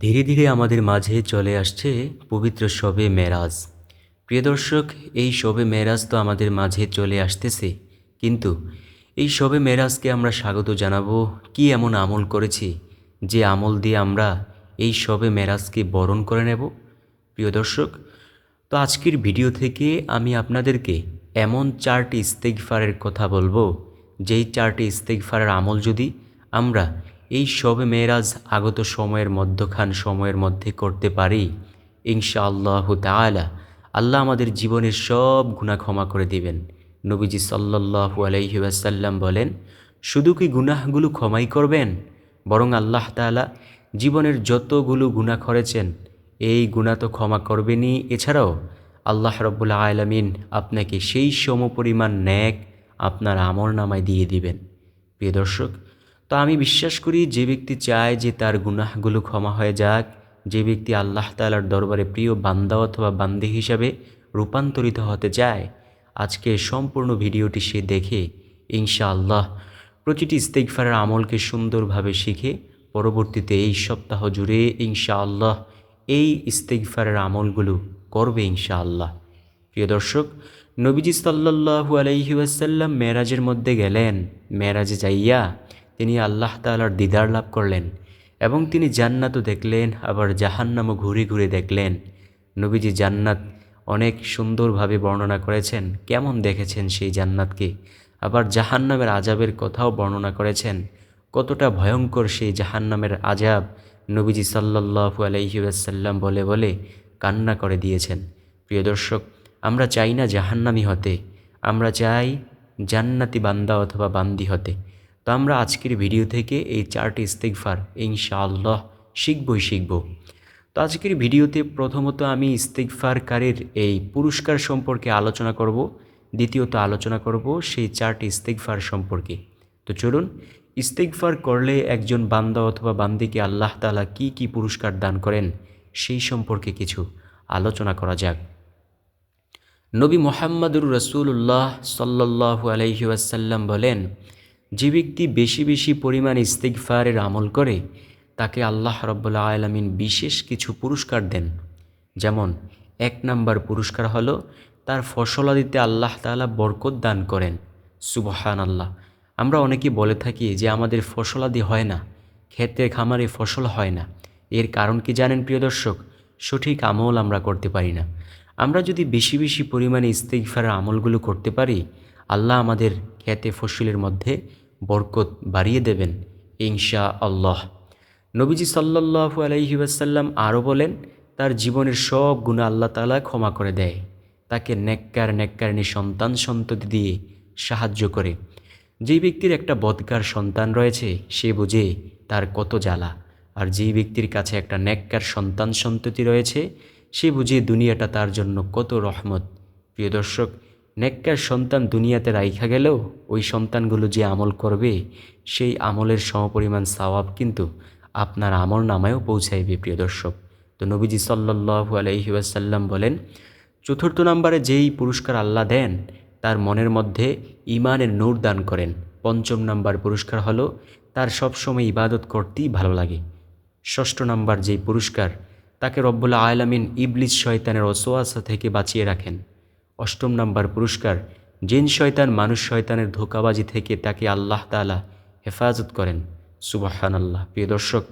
ধীরে ধীরে আমাদের মাঝে চলে আসছে পবিত্র শবে মেরাজ। প্রিয় দর্শক, এই শবে মেরাজ তো আমাদের মাঝে চলে আসতেছে। কিন্তু এই শবে মেরাজকে আমরা স্বাগত জানাব কি এমন আমল করেছি যে আমল দিয়ে আমরা এই শবে মেরাজকে বরণ করে নেব? প্রিয় দর্শক, তো আজকের ভিডিও থেকে আমি আপনাদেরকে এমন চারটি ইস্তেগফারের কথা বলব। যেই চারটি ইস্তেগফারের আমল যদি আমরা এই শবে মেয়েরাজ আগত সময়ের মধ্যখান সময়ের মধ্যে করতে পারি। ইনশা আল্লাহ তাআলা, আল্লাহ আমাদের জীবনের সব গুনাহ ক্ষমা করে দিবেন। নবীজি সাল্লাল্লাহু আলাইহি ওয়াসাল্লাম বলেন, শুধু কি গুনাহগুলো ক্ষমাই করবেন? বরং আল্লাহ তাআলা জীবনের যতগুলো গুনাহ করেছেন, এই গুণা তো ক্ষমা করবেনই। এছাড়াও আল্লাহ রব্বুল আলমিন আপনাকে সেই সমপরিমাণ ন্যাক আপনার আমল নামায় দিয়ে দিবেন। প্রিয় দর্শক তো আমি বিশ্বাস করি যে ব্যক্তি চায় যে তার গুনাহগুলো ক্ষমা হয়ে যাক, যে ব্যক্তি আল্লাহ তালার দরবারে প্রিয় বান্দা অথবা বান্দি হিসাবে রূপান্তরিত হতে চায়, আজকে সম্পূর্ণ ভিডিওটি সে দেখে, ইনশাআল্লাহ। প্রতিটি ইস্তেকফারের আমলকে সুন্দরভাবে শিখে পরবর্তীতে এই সপ্তাহ জুড়ে ইনশাআল্লাহ এই ইস্তেগফারের আমলগুলো করবে ইনশাআল্লাহ। প্রিয় দর্শক, নবীজি সাল্লাল্লাহু আলাইহি ওয়াসাল্লাম মেরাজের মধ্যে গেলেন। মেরাজে যাইয়া তিনি আল্লাহ তাআলার দিদার লাভ করলেন এবং তিনি জান্নাতও দেখলেন, আবার জাহান্নামও ঘুরে ঘুরে দেখলেন। নবীজি জান্নাত অনেক সুন্দরভাবে বর্ণনা করেছেন, কেমন দেখেছেন সেই জান্নাতকে? আবার জাহান্নামের আজাবের কথাও বর্ণনা করেছেন, কতটা ভয়ঙ্কর সেই জাহান্নামের আজাব নবীজি সাল্লাহু আলহিউসাল্লাম বলে বলে কান্না করে দিয়েছেন। প্রিয় দর্শক, আমরা চাই না জাহান্নামি হতে, আমরা চাই জান্নাতি বান্দা অথবা বান্দি হতে। তো আমরা আজকের ভিডিও থেকে এই চারটি ইস্তেকফার ইনশাআল্লাহ শিখবই শিখব। তো আজকের ভিডিওতে প্রথমত আমি ইস্তেকফারকারীর এই পুরস্কার সম্পর্কে আলোচনা করব, দ্বিতীয়ত আলোচনা করব সেই চারটি ইস্তেকফার সম্পর্কে। তো চলুন ইস্তেকফার করলে একজন বান্দা অথবা বান্দিকে আল্লাহ তালা কি কি পুরস্কার দান করেন সেই সম্পর্কে কিছু আলোচনা করা যাক। নবী মোহাম্মদুর রসুল্লাহ সাল্লাহু আলহি আসাল্লাম বলেন যে ব্যক্তি বেশি বেশি পরিমাণ ইস্তেকফারের আমল করে, তাকে আল্লাহ রব্বুল্লা আলমিন বিশেষ কিছু পুরস্কার দেন। যেমন, এক নাম্বার পুরস্কার হলো তার ফসলাদিতে আল্লাহ তালা বরকত দান করেন। সুবহান আল্লাহ আমরা অনেকে বলে থাকি যে আমাদের ফসলাদি হয় না, ক্ষেতের খামারে ফসল হয় না। এর কারণ কি জানেন প্রিয় দর্শক? সঠিক আমল আমরা করতে পারি না। আমরা যদি বেশি বেশি পরিমাণে ইস্তেকফারের আমলগুলো করতে পারি, আল্লাহ আমাদের খেতে ফসলের মধ্যে বরকত বাড়িয়ে দেবেন ইনশা আল্লাহ নবীজি সাল্লাহু আলহি ওয়াসাল্লাম আরও বলেন, তার জীবনের সব গুণা আল্লাহ তালা ক্ষমা করে দেয়। তাকে নেককার নেককারিনী সন্তান সন্ততি দিয়ে সাহায্য করে। যেই ব্যক্তির একটা বদকার সন্তান রয়েছে, সে বুঝে তার কত জ্বালা। আর যেই ব্যক্তির কাছে একটা নেককার সন্তান সন্ততি রয়েছে, সে বুঝে দুনিয়াটা তার জন্য কত রহমত। প্রিয় দর্শক নেককার সন্তান দুনিয়াতে রাইখা গেলেও ওই সন্তানগুলো যে আমল করবে, সেই আমলের সমপরিমাণ সওয়াব কিন্তু আপনার আমল নামায়ও পৌঁছাইবে, প্রিয় দর্শক। তো নবীজি সাল্লাহু আলহি ওয়াসাল্লাম বলেন, চতুর্থ নম্বরে যেই পুরস্কার আল্লাহ দেন, তার মনের মধ্যে ইমানের নূর দান করেন। পঞ্চম নাম্বার পুরস্কার হলো, তার সবসময় ইবাদত করতেই ভালো লাগে। ষষ্ঠ নাম্বার যেই পুরস্কার, তাকে রব্বুল্লা আয়লামিন ইবলিস শয়তানের অসোয়াসা থেকে বাঁচিয়ে রাখেন। অষ্টম নাম্বার পুরস্কার, জিন শয়তান মানুষ শয়তানের ধোকাবাজি থেকে তাকে আল্লাহ তালা হেফাজত করেন। সুবাহান আল্লাহ প্রিয় দর্শক,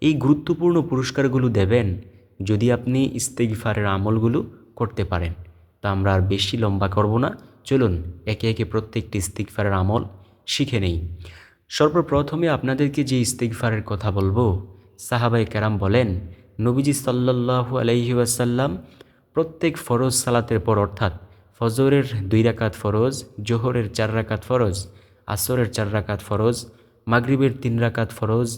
এই গুরুত্বপূর্ণ পুরস্কারগুলো দেবেন যদি আপনি ইস্তেগিফারের আমলগুলো করতে পারেন। তা আমরা আর বেশি লম্বা করব না। চলুন, একে একে প্রত্যেকটি ইস্তিকফারের আমল শিখে নেই। সর্বপ্রথমে আপনাদেরকে যে ইস্তিকফারের কথা বলব সাহাবাই কেরাম বলেন, নবীজি সাল্লাহু আলহি প্রত্যেক ফরজ সালাতের পর অর্থাৎ ফজরের দুই রাকাত ফরজ, জোহরের চার রাকাত ফরজ, আসরের চার রাকাত ফরজ, মাগরিবের তিন রাকাত ফরজ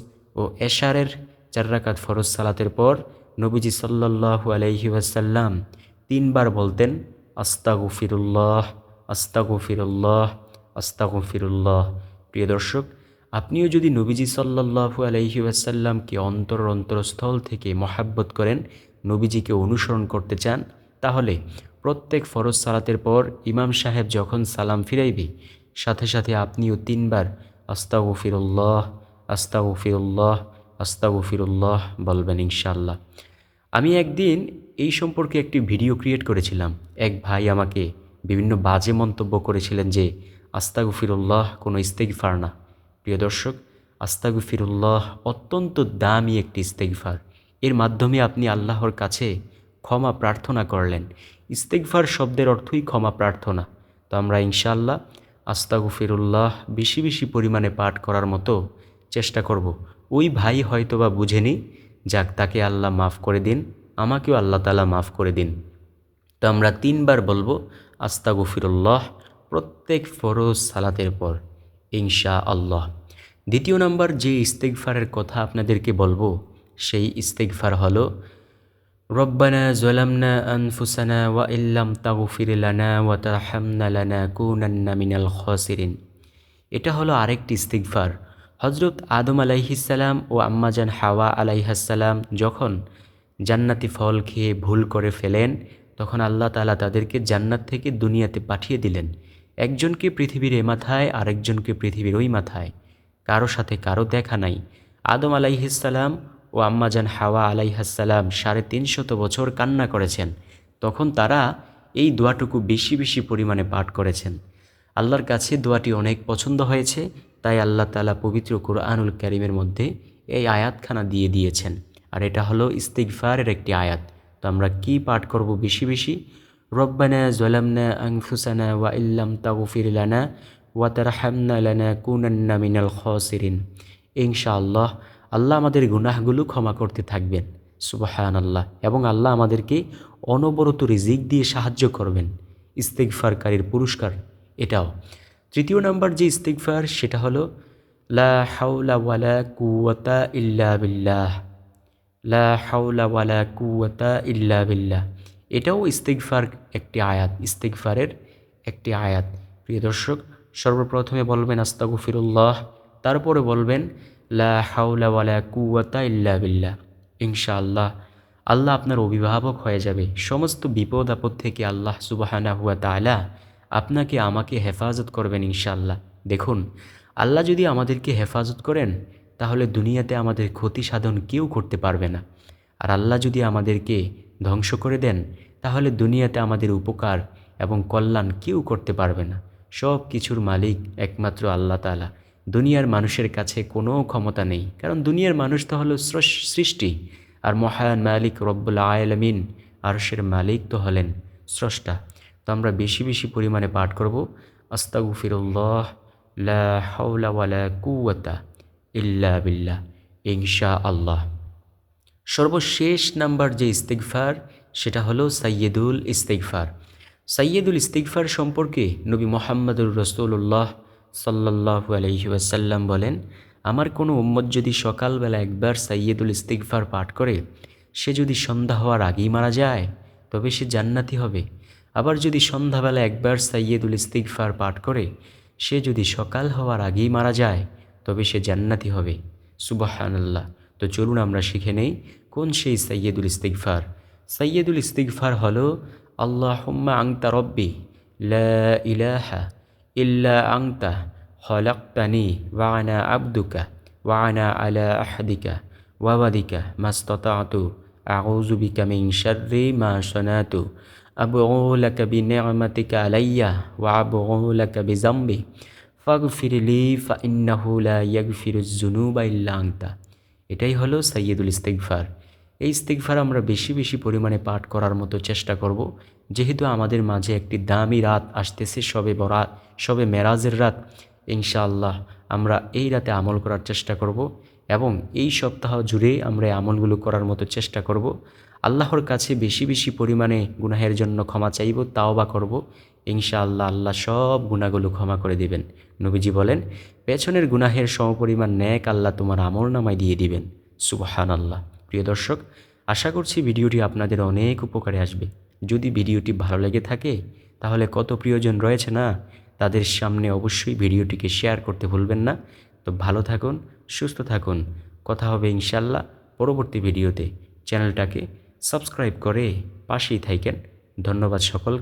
ও এশারের চার রাকাত ফরজ সালাতের পর নবীজি সাল্লাহু আলহি ওয়াসাল্লাম তিনবার বলতেন আস্তাগু ফিরুল্লাহ আস্তাগু ফিরুল্লাহ আস্তাগু ফিরুল্লাহ প্রিয় দর্শক, আপনিও যদি নবীজি সাল্লাহু আলহি ওয়াসাল্লামকে অন্তর অন্তরস্থল থেকে মহাব্বত করেন, নবীজিকে অনুসরণ করতে চান, তাহলে প্রত্যেক ফরজ সালাতের পর ইমাম সাহেব যখন সালাম ফিরাইবে, সাথে সাথে আপনিও তিনবার আস্তা ফিরুল্লাহ আস্তাগু ফিরুল্লাহ আস্তাগফিরুল্লাহ বলবেন ইনশাআল্লাহ। আমি একদিন এই সম্পর্কে একটি ভিডিও ক্রিয়েট করেছিলাম। এক ভাই আমাকে বিভিন্ন বাজে মন্তব্য করেছিলেন যে, আস্তাগফিরুল্লাহ কোনো ইস্তেগফার না। প্রিয় দর্শক, আস্তাগফিরুল্লাহ অত্যন্ত দামি একটি ইস্তেগফার। এর মাধ্যমে আপনি আল্লাহর কাছে ক্ষমা প্রার্থনা করলেন। ইস্তেগফার শব্দের অর্থই ক্ষমা প্রার্থনা। তো আমরা ইনশাআল্লাহ আস্তাগফিরুল্লাহ বেশি বেশি পরিমাণে পাঠ করার মতো চেষ্টা করব। ওই ভাই হয়তো বা বুঝেনি, যাক তাকে আল্লাহ মাফ করে দিন, আমাকেও আল্লাহ তালা মাফ করে দিন। তো আমরা তিনবার বলব আস্তাগফিরুল্লাহ প্রত্যেক ফরোজ সালাতের পর ইনশা আল্লাহ দ্বিতীয় নম্বর যে ইস্তেকফারের কথা আপনাদেরকে বলব, সেই ইস্তেগফার হলো জলামনা আনফুসানা ওয়া ইল্লাম তাগফির লানা ওয়া তারহামনা লানাকুনান্না মিনাল খাসিরিন। এটা হলো আরেকটি ইস্তিগফার। হজরত আদম আলাইহিসাল্লাম ও আম্মাজান হাওয়া আলাইহাসাল্লাম যখন জান্নাতি ফল খেয়ে ভুল করে ফেলেন, তখন আল্লাহ তালা তাদেরকে জান্নাত থেকে দুনিয়াতে পাঠিয়ে দিলেন। একজনকে পৃথিবীর এ মাথায়, আরেকজনকে পৃথিবীর ওই মাথায়। কারও সাথে কারও দেখা নাই। আদম আলাইহিসাল্লাম ও আম্মাজান হাওয়া আলাই আলাইহাসাল্লাম সাড়ে তিনশত বছর কান্না করেছেন। তখন তারা এই দোয়াটুকু বেশি বেশি পরিমাণে পাঠ করেছেন। আল্লাহর কাছে দোয়াটি অনেক পছন্দ হয়েছে, তাই আল্লাহ তালা পবিত্র কোরআনুল করিমের মধ্যে এই আয়াতখানা দিয়ে দিয়েছেন। আর এটা হলো ইস্তিগফারের একটি আয়াত। তো আমরা কি পাঠ করব বেশি বেশি? রব্বানা জলামনা আংফুসানা ওয়া ইল্লাম তাগফির লানা ওয়া তারহামনা লানা কুনান্না মিনাল খসিরিন। ইনশাআল্লাহ আল্লাহ আমাদের গুনাহগুলো ক্ষমা করতে থাকবেন সুবাহান আল্লাহ এবং আল্লাহ আমাদেরকে অনবরত রিজিক দিয়ে সাহায্য করবেন। ইস্তেগফারকারীর পুরস্কার এটাও। তৃতীয় নাম্বার যে ইস্তেগফার, সেটা হলো, লা কুওয়াতা ইল্লা বিল্লাহ। লা ইল্লা বিল্লাহ। এটাও ইস্তেগফার একটি আয়াত, ইস্তেগফারের একটি আয়াত। প্রিয় দর্শক, সর্বপ্রথমে বলবেন আস্তাগফিরুল্লাহ, তারপরে বলবেন লা কুওয়াতা ইল্লা বিল্লাহ। ইনশাআল্লাহ, আল্লাহ আপনার অভিভাবক হয়ে যাবে। সমস্ত বিপদ আপদ থেকে আল্লাহ সুবাহানা হুয়া তালা আপনাকে, আমাকে হেফাজত করবেন ইনশাআল্লাহ। দেখুন, আল্লাহ যদি আমাদেরকে হেফাজত করেন, তাহলে দুনিয়াতে আমাদের ক্ষতি সাধন কেউ করতে পারবে না। আর আল্লাহ যদি আমাদেরকে ধ্বংস করে দেন, তাহলে দুনিয়াতে আমাদের উপকার এবং কল্যাণ কেউ করতে পারবে না। সব কিছুর মালিক একমাত্র আল্লাহ তালা দুনিয়ার মানুষের কাছে কোনো ক্ষমতা নেই। কারণ দুনিয়ার মানুষ তো হলো সৃষ্টি। আর মহায়ান মালিক রব্বুল আয়ালমিন আরশের মালিক তো হলেন স্রষ্টা। তো আমরা বেশি বেশি পরিমাণে পাঠ করব। আস্তাগুফিরুল্লাহ, লা ওয়ালা কুওয়াতা ইল্লা বিল্লাহ ইনশা আল্লাহ সর্বশেষ নাম্বার যে ইস্তেগফার, সেটা হলো সাইয়েদুল ইস্তেগফার। সাইয়েদুল ইস্তেগফার সম্পর্কে নবী মোহাম্মদুর রসুল্লাহ সাল্লাহু আলহি ওয়াসাল্লাম বলেন, আমার কোনো উম্মত যদি সকালবেলা একবার সাইয়েদুল ইস্তিগফার পাঠ করে, সে যদি সন্ধ্যা হওয়ার আগেই মারা যায়, তবে সে জান্নাতি হবে। আবার যদি সন্ধ্যাবেলা একবার সাইয়েদুল ইস্তিগফার পাঠ করে, সে যদি সকাল হওয়ার আগেই মারা যায়, তবে সে জান্নাতি হবে। সুবাহানাল্লাহ। তো চলুন আমরা শিখে নেই, কোন সেই সাইয়েদুল ইস্তিগফার? সাইয়েদুল ইস্তিগফার হলো আল্লাহ হুম্মা আংতা রব্বি, লা ইলাহা ইল্লা আংতা খলাক্তানি ওয়ানা আবদুকা ওয়ানা আলা আহাদিকা ওয়াবাদিকা মাস্ততাতু আউযু বিকা মিন শাররি মা সনাতু লাকা বিনি'মাতিকা আলাইয়া ওয়া আবউ লাকা বিযামবি ফাগফির লি ফাইন্নাহু লা ইয়াগফিরুজ যুনুবা ইল্লা আনতা এটাই হলো সাইয়্যিদুল ইস্তিগফার। এই ইস্তিগফার আমরা বেশি বেশি পরিমাণে পাঠ করার মতো চেষ্টা করব। যেহেতু আমাদের মাঝে একটি দামি রাত আসতেছে, সবে বরাত, সবে মেরাজের রাত, ইনশাআল্লাহ আমরা এই রাতে আমল করার চেষ্টা করব এবং এই সপ্তাহ জুড়ে আমরা আমলগুলো করার মতো চেষ্টা করব। আল্লাহর কাছে বেশি বেশি পরিমাণে গুনাহের জন্য ক্ষমা চাইব তাও বা করব। ইনশাআল্লাহ আল্লাহ সব গুণাগুলো ক্ষমা করে দিবেন। নবীজি বলেন, পেছনের গুনাহের সমপরিমাণ ন্যাক আল্লাহ তোমার আমল নামায় দিয়ে দিবেন। সুবাহান আল্লাহ প্রিয় দর্শক, আশা করছি ভিডিওটি আপনাদের অনেক উপকারে আসবে। যদি ভিডিওটি ভালো লেগে থাকে, তাহলে কত প্রিয়জন রয়েছে না, তাদের সামনে অবশ্যই ভিডিওটিকে শেয়ার করতে ভুলবেন না। তো ভালো থাকুন, সুস্থ থাকুন। কথা হবে ইনশাল্লাহ পরবর্তী ভিডিওতে। চ্যানেলটাকে সাবস্ক্রাইব করে পাশেই থাকেন ধন্যবাদ সকলকে।